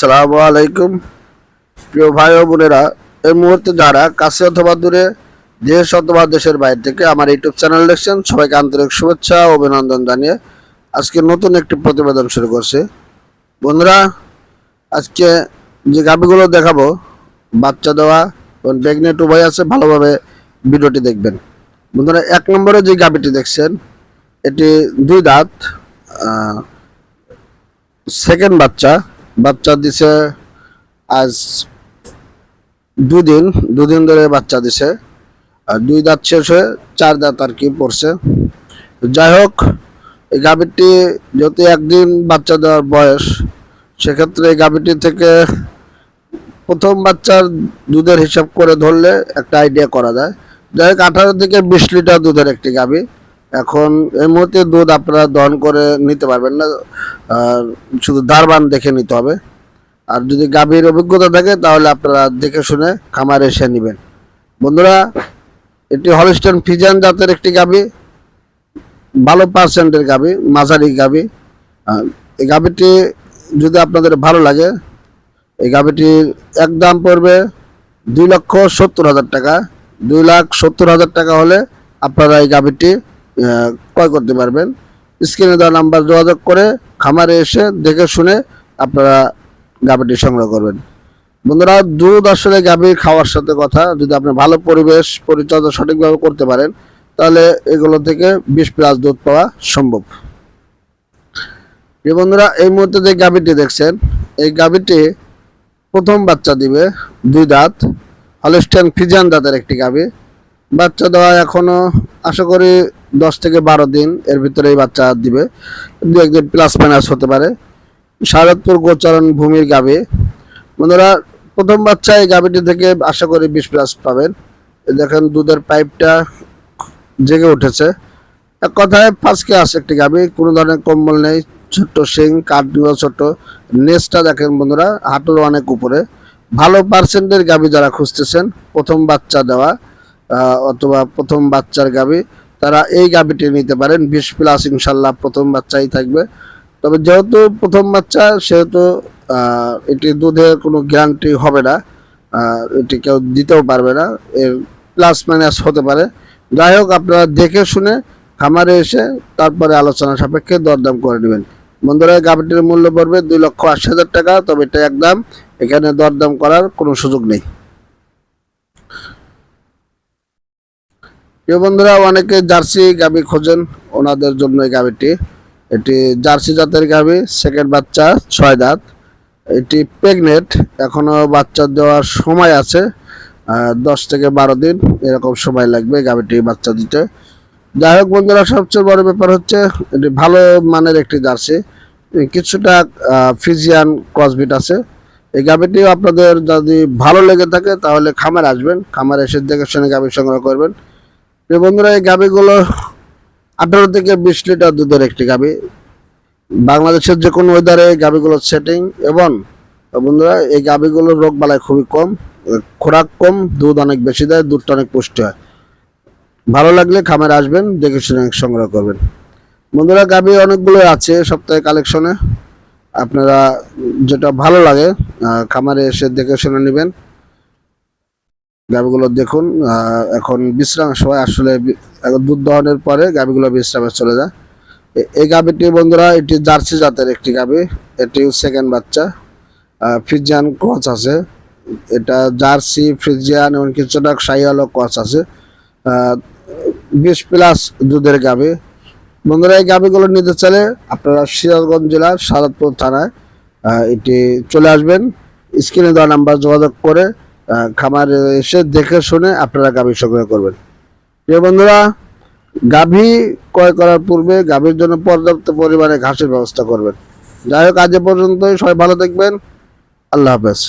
আসসালামু আলাইকুম। প্রিয় ভাই ও বোনেরা, এই মুহূর্তে যারা কাছে অথবা দূরে দেশ অথবা দেশের বাইরে থেকে আমার ইউটিউব চ্যানেল দেখছেন, সবাইকে আন্তরিক শুভেচ্ছা ও অভিনন্দন জানিয়ে আজকে নতুন একটি প্রতিবেদন শুরু করছে। বন্ধুরা, আজকে যে গাভিগুলো দেখাবো, বাচ্চা দেওয়া এবং প্রেগনেন্ট উভয় আছে, ভালোভাবে ভিডিওটি দেখবেন। বন্ধুরা, এক নম্বরে যে গাভিটি দেখছেন, এটি দুই দাঁত সেকেন্ড বাচ্চা। বাচ্চা দিছে আজ দুদিন দুদিন ধরে বাচ্চা দিছে। আর দুই দাঁত শেষ হয়ে চার দাঁত আর কি পড়ছে। যাই হোক, এই গাভীরটি যেহেতু একদিন বাচ্চা দেওয়ার বয়স, সেক্ষেত্রে এই গাভীটি থেকে প্রথম বাচ্চার দুধের হিসাব করে ধরলে একটা আইডিয়া করা যায়। যাই হোক, আঠারো থেকে বিশ লিটার দুধের একটি গাভী। এখন এই মুহূর্তে দুধ আপনারা দহন করে নিতে পারবেন না শুধু দারবান দেখে নিতে হবে। আর যদি গাভীর অভিজ্ঞতা থাকে, তাহলে আপনারা দেখে শুনে খামারে এসে নেবেন। বন্ধুরা, এটি হলিস্টন ফিজান জাতের একটি গাভী ভালো পার্সেন্টের গাভী, মাঝারি গাভী। এই গাভীটি যদি আপনাদের ভালো লাগে, এই গাভীটির এক দাম পড়বে দুই লক্ষ সত্তর হাজার টাকা। দুই লাখ সত্তর হাজার টাকা হলে আপনারা এই গাভীটি ক্রয় করতে পারবেন। স্ক্রিনে দেওয়া নাম্বার যোগাযোগ করে খামারে এসে দেখে শুনে আপনারা গাভীটি সংগ্রহ করবেন। বন্ধুরা দুধ আসলে গাভীর খাওয়ার সাথে কথা, যদি আপনি ভালো পরিবেশ, পরিচর্যা সঠিকভাবে করতে পারেন, তাহলে এগুলো থেকে বিশ প্লাস দুধ পাওয়া সম্ভব। যে বন্ধুরা, এই মুহূর্তে যে গাভীটি দেখছেন, এই গাভীটি প্রথম বাচ্চা দিবে দুই দাঁত হলস্টেন ফিজান দাঁতের একটি গাভী। বাচ্চা দেওয়া এখনও আশা করি দশ থেকে বারো দিন এর ভিতরে এই বাচ্চা দিবে। দু একদিন প্লাস মাইনাস হতে পারে। শারদপুর গোচারণ ভূমির গাভী। বন্ধুরা, প্রথম বাচ্চা এই গাভীটি থেকে আশা করি বিশ প্লাস পাবেন। দেখেন দুধের পাইপটা জেগে উঠেছে। এক কথায় ফাঁসকে আসে একটি গাভী, কোনো ধরনের কম্বল নেই, ছোট্ট শিং কাঠগুলো ছোট নেসটা দেখেন বন্ধুরা, হাঁটুর অনেক উপরে। ভালো পার্সেন্টের গাভী যারা খুঁজতেছেন, প্রথম বাচ্চা দেওয়া অথবা প্রথম বাচ্চার গাভী তারা এই গাভীটি নিতে পারেন, বিশ প্লাস ইনশাল্লাহ প্রথম বাচ্চাই থাকবে। তবে যেহেতু প্রথম বাচ্চা, সেহেতু এটি দুধের কোনো গ্যারান্টি হবে না এটি কেউ দিতেও পারবে না। এর প্লাস মাইনাস হতে পারে। যাই হোক, আপনারা দেখে শুনে খামারে এসে তারপরে আলোচনা সাপেক্ষে দরদাম করে নেবেন। বন্ধুরা গাভীটির মূল্য পড়বে দুই লক্ষ আশি হাজার টাকা, তবে এটা একদম, এখানে দরদাম করার কোনো সুযোগ নেই। প্রিয় বন্ধুরা, অনেকে জার্সি গাভী খোঁজেন। ওনাদের জন্য এই গাভীটি। এটি জার্সি জাতের গাভী সেকেন্ড বাচ্চা, ছয় দাঁত। এটি প্রেগনেন্ট এখনও বাচ্চা দেওয়ার সময় আছে দশ থেকে বারো দিন। এরকম সময় লাগবে গাভীটি বাচ্চা দিতে। যাই হোক বন্ধুরা, সবচেয়ে বড় ব্যাপার হচ্ছে, এটি ভালো মানের একটি জার্সি। কিছুটা ফিজিয়ান ক্রসবিট আছে। এই গাভীটিও আপনাদের যদি ভালো লেগে থাকে, তাহলে খামার আসবেন। খামার এসে দেখে শুনে গাভী সংগ্রহ করবেন। বন্ধুরা, এই গাভীগুলো আঠারো থেকে বিশ লিটার দুধের একটি গাভী। বাংলাদেশের যে কোনো ওয়েদারে এই গাভীগুলোর সেটিং এবং বন্ধুরা, এই গাভীগুলোর রোগ বালাই খুবই কম, খোরাক কম, দুধ অনেক বেশি দেয়, দুধটা অনেক পুষ্টি হয়। ভালো লাগলে খামারে আসবেন, দেখে শুনে সংগ্রহ করবেন। বন্ধুরা, গাভী অনেকগুলো আছে সপ্তাহে কালেকশনে আপনারা যেটা ভালো লাগে খামারে এসে দেখে শুনে নেবেন। গাভীগুলো দেখুন এখন বিশ্রাম সময় আসলে দুধ দহনের পরে গাভীগুলো বিশ্রামে চলে যায়। এই গাভীটি বন্ধুরা, এটি জার্সি জাতের একটি গাভী এটি সেকেন্ড বাচ্চা। ফ্রিজিয়ান ক্রচ আছে, এটা জার্সি ফ্রিজিয়ান এবং কিছুটা সাইয়ালো ক্রচ আছে। বিশ প্লাস দুধের গাভী বন্ধুরা, এই গাভীগুলো নিতে চাইলে আপনারা সিরাজগঞ্জ জেলার সারাদপুর থানায় এটি চলে আসবেন। স্ক্রিনে দেওয়া নাম্বার যোগাযোগ করে খামারে এসে দেখে শুনে আপনারা গাভী সংগ্রহ করবেন। প্রিয় বন্ধুরা, গাভী ক্রয় করার পূর্বে গাভীর জন্য পর্যাপ্ত পরিমাণে ঘাসের ব্যবস্থা করবেন। যাই হোক, আজ পর্যন্ত পর্যন্তই। সবাই ভালো দেখবেন আল্লাহ হাফেজ।